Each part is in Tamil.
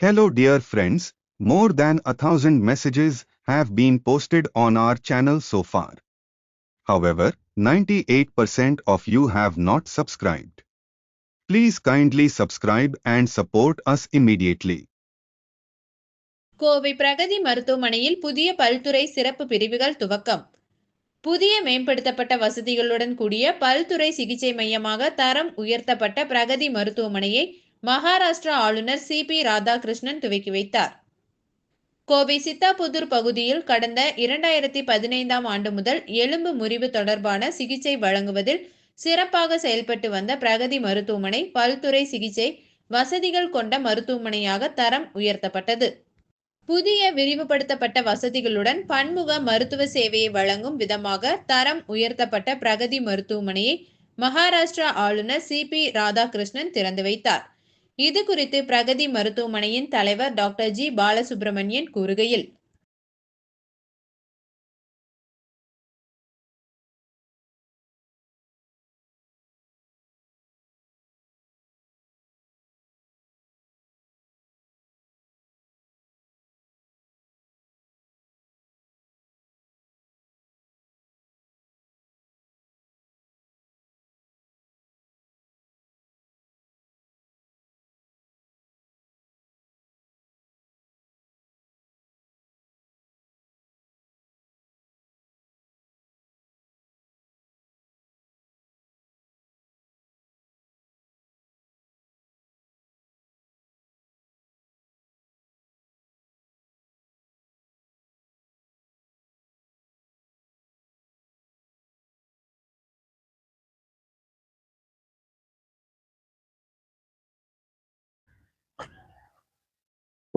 Hello dear friends, more than a thousand messages have been posted on our channel so far. However, 98% of you have not subscribed. Please kindly subscribe and support us immediately. Kovai Pragati மருத்துவமனையில் புதிய பல்துறை சிறப்பு பிரிவுகள் துவக்கம் புதிய மேம்படுத்தப்பட்ட வசதிகளுடன் கூடிய பல்துறை சிகிச்சை மையமாக தரம் உயர்த்தப்பட்ட பிரகதி மருத்துவமனையை மகாராஷ்டிரா ஆளுநர் சி பி ராதாகிருஷ்ணன் துவக்கி வைத்தார். கோவை சித்தாபுதூர் பகுதியில் கடந்த இரண்டாயிரத்தி பதினைந்தாம் ஆண்டு முதல் எலும்பு முறிவு தொடர்பான சிகிச்சை வழங்குவதில் சிறப்பாக செயல்பட்டு வந்த பிரகதி மருத்துவமனை பல்துறை சிகிச்சை வசதிகள் கொண்ட மருத்துவமனையாக தரம் உயர்த்தப்பட்டது. புதிய விரிவுபடுத்தப்பட்ட வசதிகளுடன் பன்முக மருத்துவ சேவையை வழங்கும் விதமாக தரம் உயர்த்தப்பட்ட பிரகதி மருத்துவமனையை மகாராஷ்டிரா ஆளுநர் சி பி ராதாகிருஷ்ணன் திறந்து வைத்தார். இது குறித்து பிரகதி மருத்துவமனையின் தலைவர் டாக்டர் ஜி. பாலசுப்ரமணியன் கூறுகையில்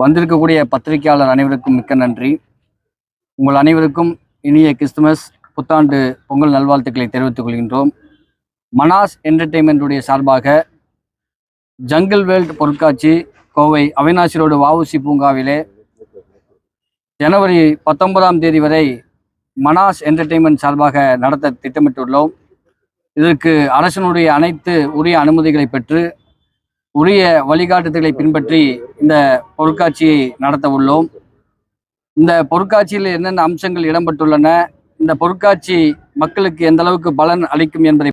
வந்திருக்கக்கூடிய பத்திரிகையாளர் அனைவருக்கும் மிக்க நன்றி. உங்கள் அனைவருக்கும் இனிய கிறிஸ்துமஸ் புத்தாண்டு பொங்கல் நல்வாழ்த்துக்களை தெரிவித்துக் கொள்கின்றோம். மனாஸ் என்டர்டெயின்மெண்ட்டுடைய சார்பாக ஜங்கிள் வேல்ட் பொருட்காட்சி கோவை அவினாசி ரோடு வஉசி பூங்காவிலே ஜனவரி பத்தொன்பதாம் தேதி வரை மனாஸ் என்டர்டெயின்மெண்ட் சார்பாக நடத்த திட்டமிட்டுள்ளோம். இதற்கு அரசனுடைய அனைத்து உரிய அனுமதிகளை பெற்று உரிய வழிகாட்டுதலை பின்பற்றி இந்த பொருட்காட்சியை நடத்த உள்ளோம். இந்த பொருட்காட்சியில் என்னென்ன அம்சங்கள் இடம்பெற்றுள்ளன? இந்த பொருட்காட்சி மக்களுக்கு எந்த அளவுக்கு பலன் அளிக்கும் என்பதை